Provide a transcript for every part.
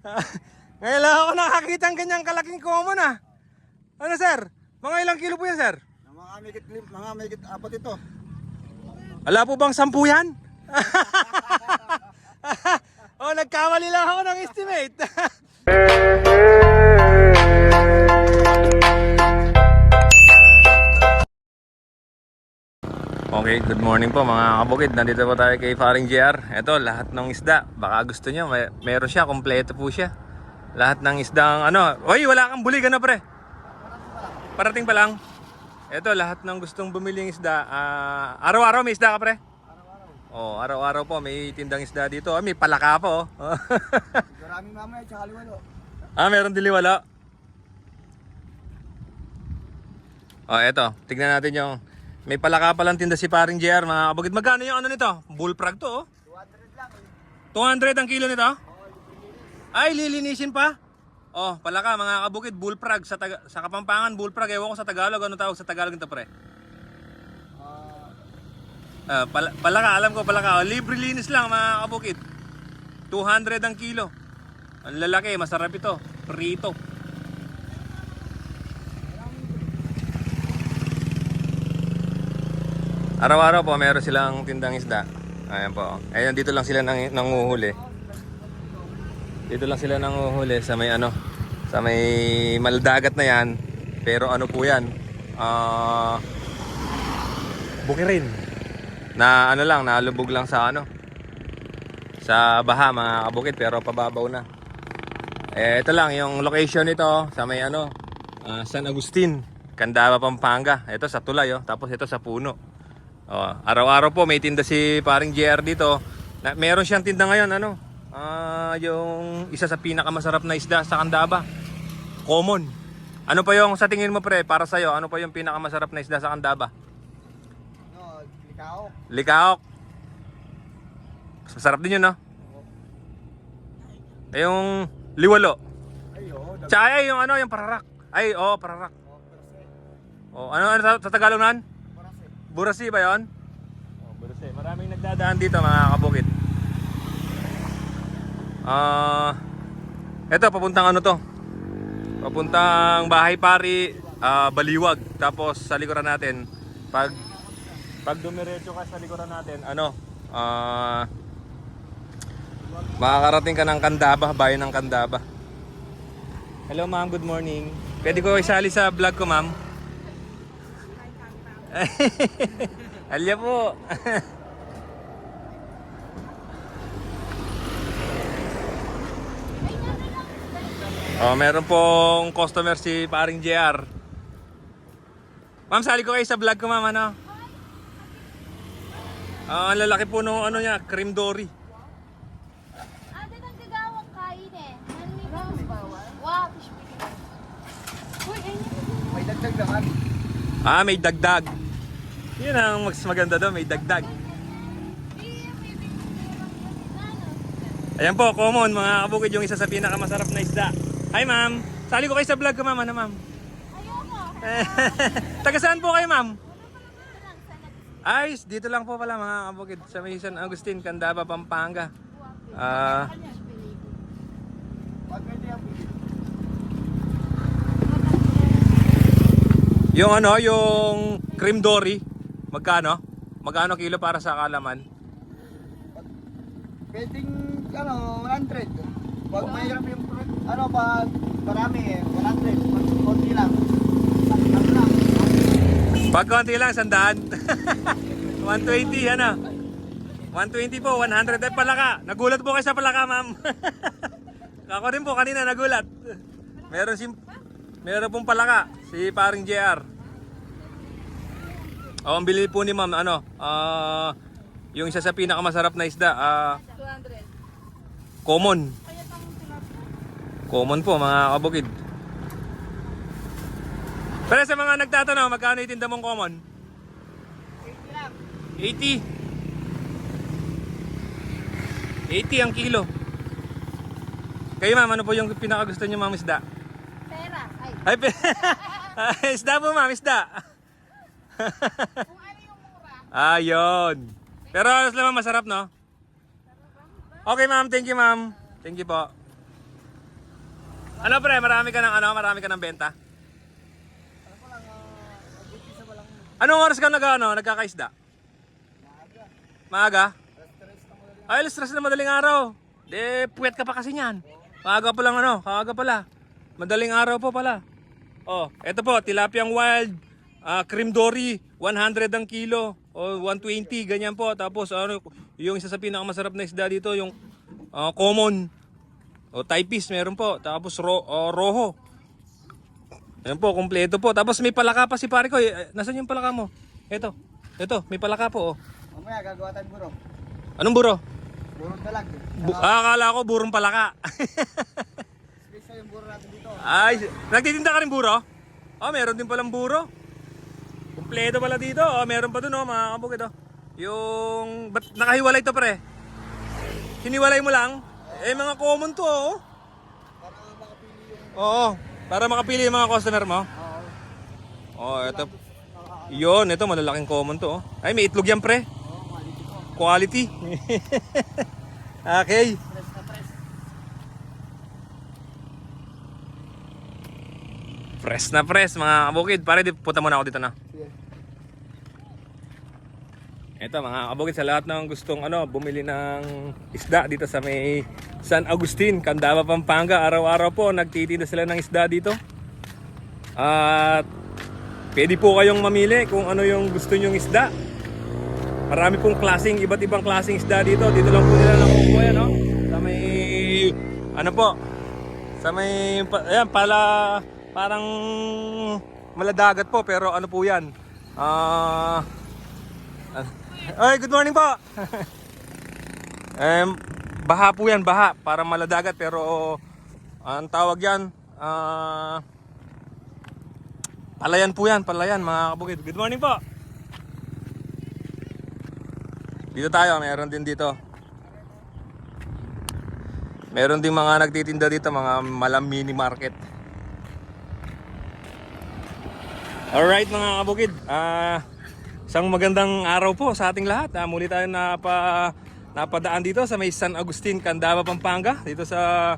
Ngayon lang ako nakakita ng ganyang kalaking common ah. Ano sir? Mga ilang kilo po yan sir? Mga megit, lim- mga megit apat ito. Wala po bang sampu yan? oh, nagkamali lang ako ng estimate. Okay, good morning po mga kabukid. Nandito po tayo kay Faring JR. Ito, lahat ng isda. Baka gusto nyo, may, meron siya, kompleto po siya. Lahat ng isda, ano. Uy, wala kang bulig, ano pre? Parating pa lang. Ito, lahat ng gustong bumili ng isda. ah, araw-araw may isda ka pre? Oh, araw-araw po may tindang isda dito. Ah, may palaka po. oh. Maraming mamaya, tsaka liwalo. ah, meron diliwala. Oh, eto. Tignan natin yung may palaka palang tinda si paring JR mga kabukid. Magkano yung ano nito? Bullfrog to oh. 200 lang eh. 200 ang kilo nito? Ay, lilinisin pa? Oh, palaka mga kabukid, bullfrog sa taga, sa Kapampangan, bullfrog. Ewan ko sa Tagalog, ano tawag sa Tagalog nito pre? Ah, Ah, pala, palaka, alam ko palaka. Oh, libre linis lang mga kabukid. 200 ang kilo. Ang lalaki, masarap ito. Prito. Araw-araw po meron silang tindang isda. Ayan po. Ayan, dito lang sila nang, nanguhuli. Dito lang sila nanguhuli sa may ano, sa may maldagat na yan. Pero ano po yan? Ah, bukirin. Na ano lang, nalubog lang sa ano, sa baha mga kabukid pero pababaw na. Eh, ito lang yung location nito sa may ano, ah, San Agustin, Candaba, Pampanga. Ito sa tulay oh, tapos ito sa puno. Oh, araw-araw po may tinda si paring JR dito. Na, meron siyang tinda ngayon ano, ah, yung isa sa pinakamasarap na isda sa Candaba. Common. Ano pa yung sa tingin mo pre para sa Ano pa yung pinakamasarap na isda sa Candaba? no, likao. Likaok. Masarap din yun, no? Eh, Yung liwalo. Ay, Tsaka ay, yung ano, yung pararak. Ay, oo, pararak. oh, perse. Oh, ano, ano sa, sa Tagalog nan? Burasi ba yon? Oh, burasi. Maraming nagdadaan dito, mga kabukit. Ah, eto, papuntang ano to? Papuntang Bahay Pari, ah, Baliwag. Tapos sa likuran natin, pag pag dumiretso ka sa likuran natin, ano, ah, makakarating ka ng Kandaba, bayan ng Kandaba. Hello ma'am, good morning. Pwede ko isali sa vlog ko ma'am? Alya po. oh, meron pong customer si paring JR. Ma'am, sali ko kayo sa vlog ko, ma'am, ano? Ah, ang lalaki po nung ano niya, cream dory. Ate, nagkagawang kain eh. Nanligaw bawal? Wow, fish picking. Uy, ayun yun. May dagdag naman. Ah, may dagdag. Yun ang mas maganda doon, may dagdag. Ayan po, common, mga kabukid yung isa sa pinakamasarap na isda. Hi ma'am, sali ko kayo sa vlog ko ma'am, ano ma'am? Ayoko. Taga saan po kayo ma'am? Ay, dito lang po pala mga kabukid sa may San Agustin, Candaba, Pampanga. Ah, yan. yung ano, yung cream dory, magkano? Magkano kilo para sa kalaman? Pwedeng, ano, 100. Pag mahirap yung, ano, pag marami eh, 100. Pag konti lang. Ano lang. Pag konti lang, sandaan. 120, ano? 120 po, 100 ay palaka. Nagulat po kayo sa palaka, ma'am. Ako rin po, kanina nagulat. Meron si Meron pong palaka, si paring JR. Oh, ang bili po ni ma'am, ano, ah, yung isa sa pinakamasarap na isda, ah, 200. common. Common po, mga kabukid. Pero sa mga nagtatanong, magkano itinda mong common? 80. 80 ang kilo. Kayo ma'am, ano po yung pinakagusto niyo ma'am isda? Pera. Ay, Ay, pe- isda po ma'am, isda. Kung ano yung mura. Ayun. Pero alas naman masarap, no? Okay ma'am, thank you ma'am. Thank you po. Ano pre, marami ka ng ano, marami ka ng benta? Anong oras ka nag ano, nagkakaisda? Maaga. Ay, alas stress na madaling araw. De, puwet ka pa kasi niyan. Maaga pa lang ano, kaaga pala. Madaling araw po pala. Oh, eto po, tilapiang wild, ah, cream dory, 100 ang kilo. O 120, ganyan po. Tapos ano, yung isa sa pinakamasarap na isda dito, yung ah, common. O typist, meron po. Tapos ro, oh, roho. Ayan po, kumpleto po. Tapos may palaka pa si pare ko. Eh, Nasaan yung palaka mo? Eto. Eto, may palaka po. Oh. Mamaya, gagawa tayo buro. Anong buro? Buro dalag. Bu- ah, akala ko burong palaka. Special yung buro natin dito. Ay, nagtitinda ka rin buro? Oh, meron din palang buro. Kumpleto pala dito. Oh, meron pa dun oh, mga kabukid oh. Yung ba't nakahiwalay to pre? Hiniwalay mo lang? Eh mga common to oh. Para makapili yung... Oo, para makapili yung mga customer mo. Oo. Oh, ito. Yun, ito malalaking common to oh. Ay, may itlog yan pre. Quality okay. Press na press. Mga kabukid. Pare, punta muna ako dito na. Ito mga kabukid sa lahat ng gustong ano, bumili ng isda dito sa may San Agustin, Candaba, Pampanga. Araw-araw po nagtitinda sila ng isda dito. At pwede po kayong mamili kung ano yung gusto nyong isda. Marami pong klaseng, iba't ibang klaseng isda dito. Dito lang po nila nakukuha yan, no? Sa may, ano po, sa may, ayan, pala, parang maladagat po, pero ano po yan? Ah, ay, good morning po. Em, baha po yan, baha. Para maladagat pero ang tawag yan, ah, palayan po yan, palayan mga kabukid. Good morning po. Dito tayo, meron din dito. Meron din mga nagtitinda dito, mga malam mini market. Alright mga kabukid, ah, isang magandang araw po sa ating lahat. Ah, muli tayo napa, napadaan dito sa may San Agustin, Candaba, Pampanga. Dito sa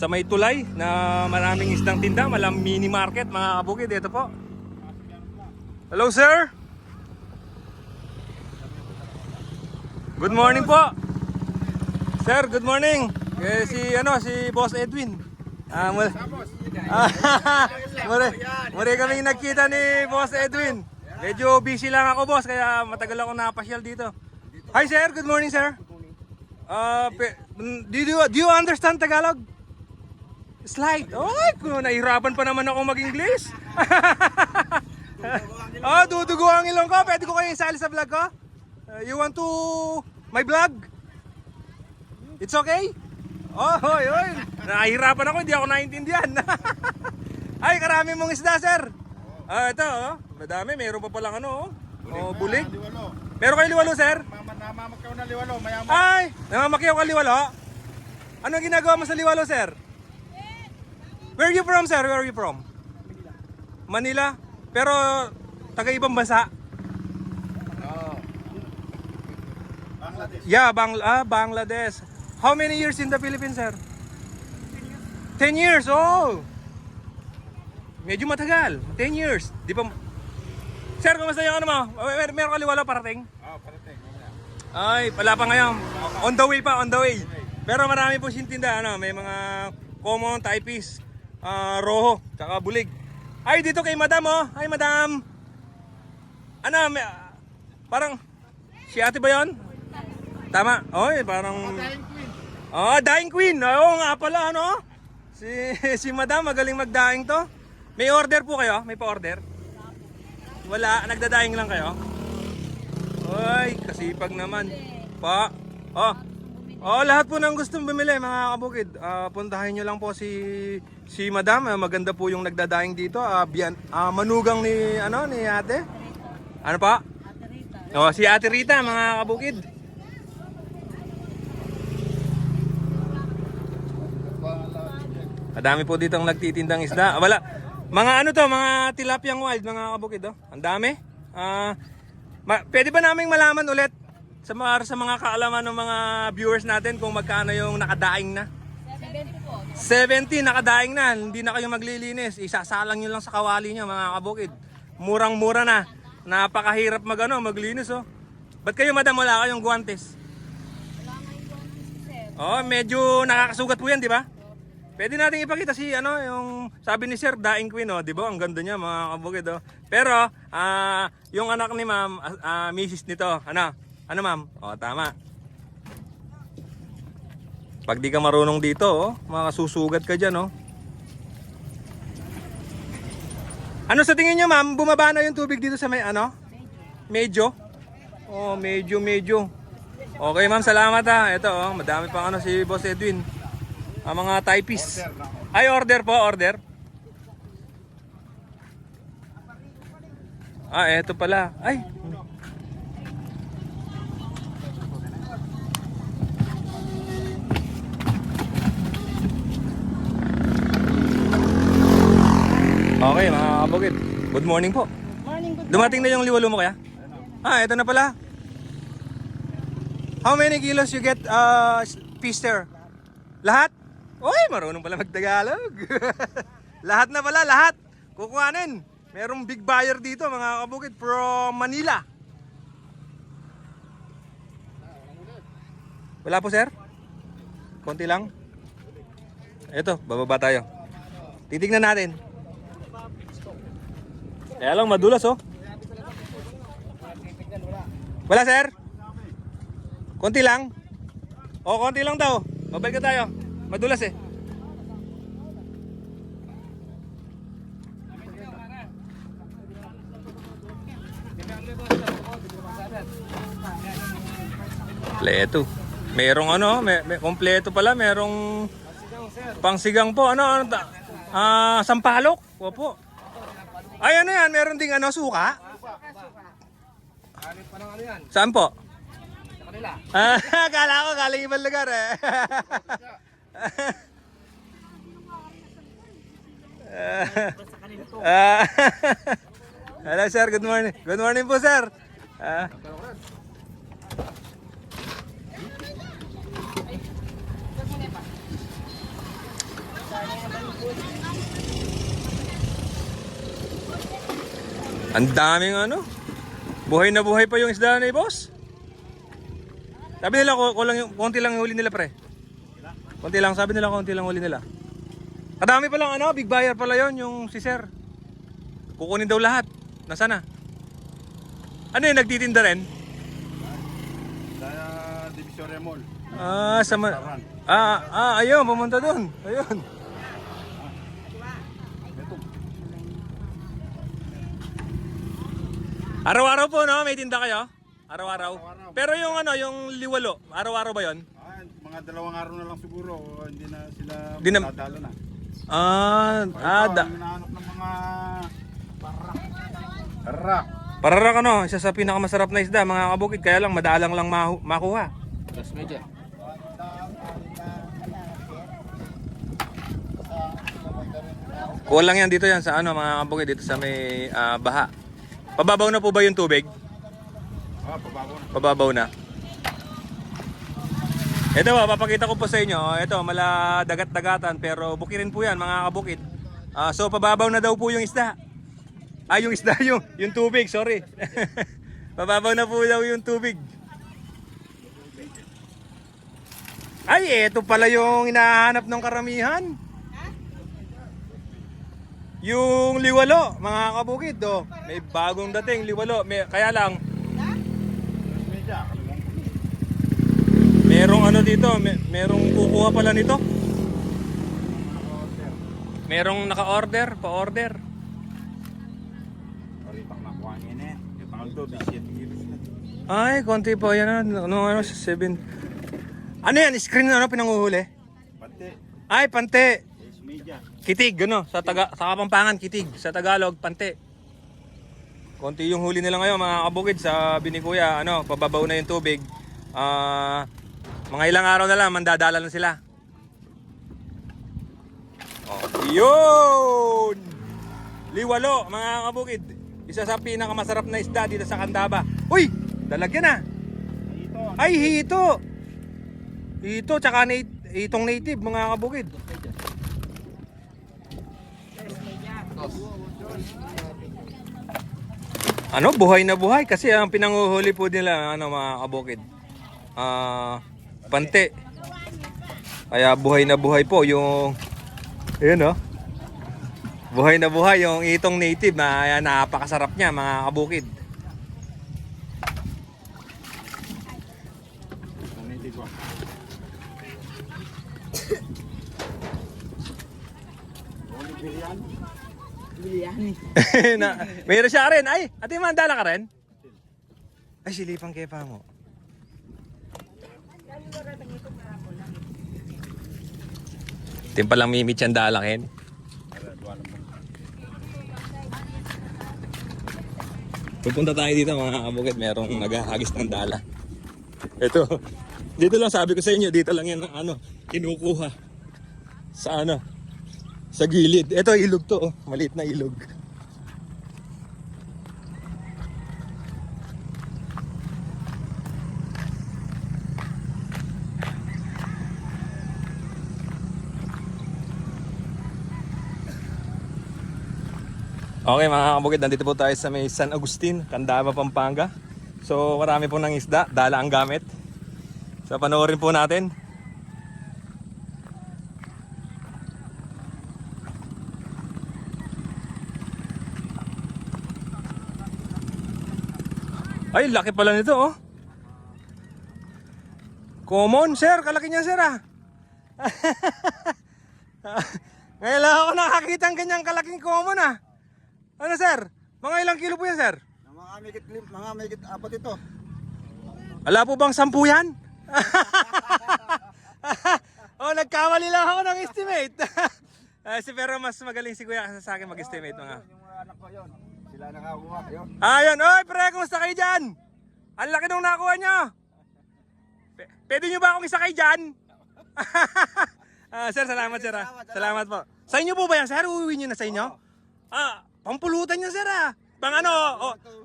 sa may tulay na maraming isdang tinda, malam mini market mga kabukid. Ito po. Hello sir! Good morning po! Sir, good morning! Eh, si ano, si Boss Edwin. Ah, muli, ah, muli, muli kami nagkita ni Boss Edwin. Medyo busy lang ako, boss, kaya matagal ako napasyal dito. Hi, sir. Good morning, sir. Uh, do, you, do you understand Tagalog? Slight. Ay, kung nahirapan pa naman ako mag-English. oh, dudugo ang ilong ko. Pwede ko kayo isali sa vlog ko? Uh, you want to my vlog? It's okay? Oh, hoy, hoy. Nahihirapan ako, hindi ako naintindihan. Ay, karami mong isda, sir. Ah, ito, oh. Madami, meron pa palang ano, oh. Oh, bulig. Liwalo. Meron kayo liwalo, sir? Mama, namamakaw na liwalo. Mayaman. Ay, namamakyaw ka liwalo? Ano ginagawa mo sa liwalo, sir? Where are you from, sir? Where are you from? Manila. Pero, taga ibang bansa? Oo. Bangladesh. Yeah, Bang ah, Bangladesh. How many years in the Philippines, sir? 10 years. Oh. Medyo matagal. 10 years. Di pa Sir, kumusta yung ano mo? Mer meron ka liwalo parating? Oo, parating. Mamaya. Ay, wala pa ngayon. On the way pa, on the way. Pero marami po siyang tinda, ano, may mga common typist, ah, roho, tsaka bulig. Ay, dito kay madam, oh. Ay, madam. Ano, may, ah, parang, si ate ba yon? Tama. Oy, parang... Dying Queen. Oh, Dying Queen. Oo nga pala, ano? Si, si madam, magaling magdaing to. May order po kayo? May pa-order? Wala, nagdadaing lang kayo? Oy, kasipag naman. Pa. Oh. Oh, lahat po ng gustong bumili mga kabukid. Ah, puntahan niyo lang po si si Madam. Ah, maganda po yung nagdadaing dito. Ah, biyan, ah, manugang ni ano ni Ate. Ano pa? Oh, si Ate Rita mga kabukid. Madami po dito ang nagtitindang isda. Wala. Mga ano to, mga tilapiyang wild, mga kabukid. Oh. Ang dami. Ah, ma- pwede ba naming malaman ulit sa mga, sa mga kaalaman ng mga viewers natin kung magkano yung nakadaing na? 70 po. 70 nakadaing na, hindi na kayo maglilinis. Isasalang nyo lang sa kawali nyo mga kabukid. Murang-mura na. Napakahirap mag ano, maglinis oh. Ba't kayo madam wala kayong guwantes? Wala doon si Sir. Oh, medyo nakakasugat po yan, di ba? Pwede natin ipakita si ano, yung sabi ni Sir Daing Queen, oh, di ba? Ang ganda niya mga kabukid, oh. Pero, ah, yung anak ni ma'am, ah, ah, misis nito, ano? Ano ma'am? Oh, tama. Pag di ka marunong dito, oh, makasusugat ka dyan, oh. Ano sa tingin niyo, ma'am? Bumaba na yung tubig dito sa may ano? Medyo. Oh, medyo, medyo. Okay, ma'am, salamat ha. Ito, oh, madami pang ano si Boss Edwin. Ang mga typist. Ay, order po, order. Ah, eto pala. Ay. Okay, mga kabukid. Good morning po. Morning, good Dumating na yung liwalo mo kaya? Ah, eto na pala. How many kilos you get uh, pister? Lahat? Uy, marunong pala magtagalog. lahat na pala, lahat. Kukuhanin. Merong big buyer dito, mga kabukid, from Manila. Wala po, sir? Konti lang. Ito, bababa tayo. Titignan natin. Kaya lang madulas, oh. Wala, sir? Konti lang? O, konti lang daw. Babalik ka tayo. Madulas eh. Kompleto. Merong ano, may, may kompleto pala, merong pangsigang po. Ano, ano ta? Ah, sampalok. Opo. Ay, ano yan? Meron ding ano, suka? Saan po? Ah, kala ko galing ibang lugar eh. Ah, Hello sir, good morning. Good morning po sir. Ah. Ang daming ano. Buhay na buhay pa yung isda ni boss. Sabi nila ko, ko lang yung konti lang yung huli nila pre. Konti lang sabi nila konti lang huli nila. Kadami pa lang ano, big buyer pala yon yung si Sir. Kukunin daw lahat. Nasaan na? Ano yung nagtitinda rin? Sa Divisoria Mall. Ah, sa ma- Ah, ah, ayun, pumunta doon. Ayun. Araw-araw po, no? May tinda kayo? Araw-araw. Pero yung ano, yung liwalo, araw-araw ba 'yon? Mga dalawang araw na lang siguro. Hindi na sila Di na- na. Ah, ah, da- hinahanap ng mga parak. Parak. Pararak ano, isa sa pinakamasarap na isda, mga kabukid, kaya lang madalang lang mahu- makuha. Yes, medyo. Kulang yan dito yan sa ano, mga kabukid, dito sa may ah, baha. Pababaw na po ba yung tubig? Ah, pabago na. Pababaw na. Ito ba, papakita ko po sa inyo. Ito, mala dagat-dagatan pero bukirin po yan mga kabukid. Ah, so pababaw na daw po yung isda. Ah, yung isda yung, yung tubig, sorry. pababaw na po daw yung tubig. Ay, ito pala yung hinahanap ng karamihan. Yung liwalo, mga kabukid, oh. May bagong dating liwalo. May, kaya lang, Medyo. Dito, may, merong kukuha pala nito. Merong naka-order, pa-order. Sorry, pang nakuha niya na. Yung tanggal to, 17 kilos na. Ay, konti pa yan. Ano, ano, ano, 7. Ano yan? Screen na ano, pinanguhuli? Pati. Ay, pante. Kitig, ano, sa, taga, sa Kapampangan, kitig. Sa Tagalog, pante. Konti yung huli nila ngayon, mga kabukid, sa Binikuya, ano, pababaw na yung tubig. Ah, mga ilang araw na lang, mandadala na sila. Oh, yun! Liwalo, mga kabukid. Isa sa pinakamasarap na isda dito sa Candaba. Uy! Dalagyan na! Ay, hito! Hito, tsaka nat- itong native, mga kabukid. Ano, buhay na buhay kasi ang pinanguhuli po nila ano mga kabukid. Ah, pante. Kaya buhay na buhay po yung Ayun oh. Buhay na buhay yung itong native na napakasarap niya mga kabukid. Na, mayroon siya rin. Ay, ate mandala ka rin? Ay, silipang kepa mo. Timpa lang mimit siyang dalakin. Pupunta tayo dito mga kabukid, merong naghahagis ng dala. Ito, dito lang sabi ko sa inyo, dito lang yan ano, kinukuha. Sa ano, sa gilid. Ito ilog to, oh. maliit na ilog. Okay mga kabukid, nandito po tayo sa may San Agustin, Candaba, Pampanga. So marami po ng isda, dala ang gamit. So panoorin po natin. Ay, laki pala nito oh. Common, sir. Kalaki niya, sir ah. Ngayon lang ako nakakita ng ganyang kalaking common ah. Ano, sir? Mga ilang kilo po yan, sir? Mga megit, lim- mga megit apat ito. Wala po bang sampu yan? oh, nagkamali lang ako ng estimate. Ah, si pero mas magaling si Kuya kasi sa akin mag-estimate mga. Yung mga anak ko yun. Sila nakakuha. Yun. Ayun, oy pre, kumusta kayo dyan? Ang laki nung nakuha nyo. P- pwede nyo ba akong isa kay dyan? ah, sir, salamat sir ah. Salamat po. Sa inyo po ba yan, sir? Uuwi nyo na sa inyo? Ah, pampulutan nyo sir ah. Pang ano, oh, pang...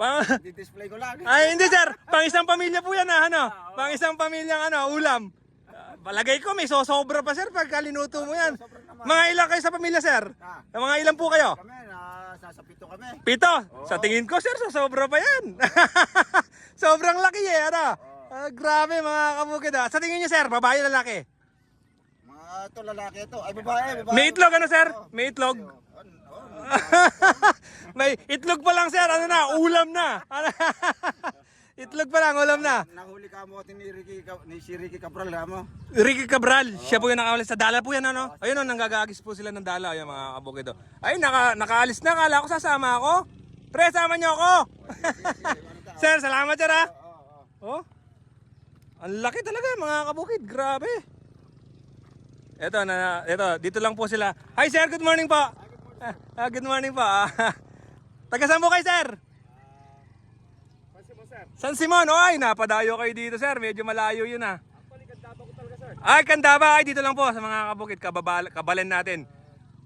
pang di-display ko lang. Ay, hindi sir. Pang isang pamilya po yan ah, ano? Pang isang pamilyang ano, ulam. Ah, Palagay ko may sosobra pa sir pagka linuto mo yan. Mga ilang kayo sa pamilya sir? Ah. Mga ilang po kayo? Kami, nasasapito kami. Pito. Sa tingin ko sir, sosobra pa yan. Sobrang laki eh, ano? Ah, grabe mga kabukid ah. Sa tingin niyo sir, babae lalaki? Mga ito lalaki ito. Ay babae, babae. May itlog ano sir? Oo. May itlog? Oh, oh, May itlog pa lang sir, ano na, ulam na. itlog pa lang, ulam na. Nahuli ka mo ni Ricky, Ca- ni si Ricky Cabral ha mo. Ricky Cabral, siya po yung nakawala sa dala po yan ano. Ayun oh, nanggagagis po sila ng dala, yung mga kabukid oh. Ay, naka, nakaalis na, kala ko sasama ako. Pre, sama niyo ako. sir, salamat sir ha. Oh. Ang laki talaga mga kabukid, grabe. Ito na ito, dito lang po sila. Hi sir, good morning po. Ah, ah, good morning po. Ah, Taga saan po kayo, sir? San Simon, oy, napadayo kayo dito, sir. Medyo malayo yun ah. Ay, Kandaba, ay dito lang po sa mga kabukid, kababal, kabalen natin.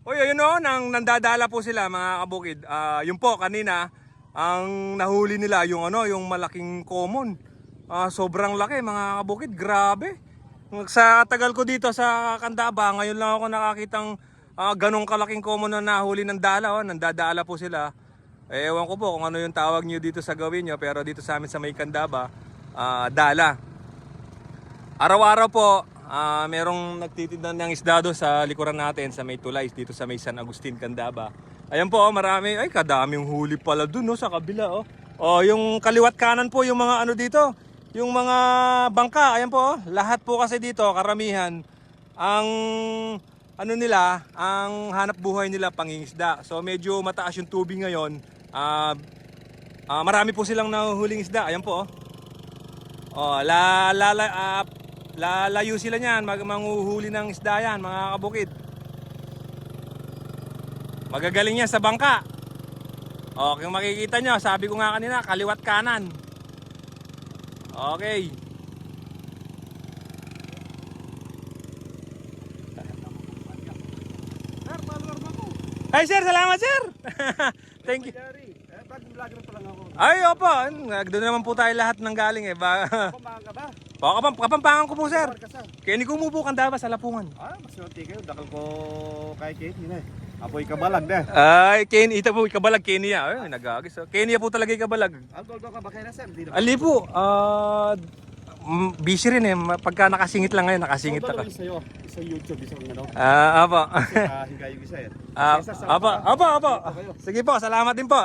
Uy, ayun o, nang nandadala po sila mga kabukid. Ah, yun po kanina, ang nahuli nila yung ano, yung malaking common. Ah, sobrang laki mga kabukid, grabe. Sa tagal ko dito sa Kandaba, ngayon lang ako nakakitang ah, ganong kalaking common na nahuli ng dala, oh, nandadala po sila. Eh, ewan ko po kung ano yung tawag nyo dito sa gawin nyo, pero dito sa amin sa may Kandaba, ah, dala. Araw-araw po, ah, merong nagtitinda ng isda doon sa likuran natin sa may Tulay, dito sa may San Agustin, Candaba. Ayan po, oh, marami. Ay, kadaming huli pala doon, no, sa kabila. Oh. oh, yung kaliwat kanan po, yung mga ano dito, yung mga bangka. Ayan po, oh. lahat po kasi dito, karamihan, ang ano nila, ang hanap buhay nila pangingisda. So medyo mataas yung tubig ngayon. Ah, ah, marami po silang nahuhuling isda. Ayan po. Oh, oh la la la ah, lalayo sila niyan, mag manguhuli ng isda yan, mga kabukid. Magagaling yan sa bangka. Oh, kung makikita nyo, sabi ko nga kanina, kaliwat kanan. Okay. Hi sir, salamat sir. Thank you. Eh. Ay, opo. Doon naman po tayo lahat ng galing eh. Ba Kumaga ba? Pa, kapam, kapampangan ko po, sir. Ka. Kaya ni kumupo kang dapat sa lapungan. Ah, mas yunti kayo. Dakal ko kay Kate. Yun eh. Apoy kabalag na. Ay, Kenny, ito po, ikabalag, Kenya. Ay, nagagis. oh. Kenya po talaga ikabalag. Alcohol daw ka ba kayo na, sir? Hindi na. Ali po, ah, mm, busy rin eh. Pagka nakasingit lang ngayon, nakasingit ako. sa'yo. Isa YouTube, isang ano. Ah, apa. Kasi hinga yung isa eh. Ah, Isa sa- apa, apa, apa. Ito. Sige po, salamat din po.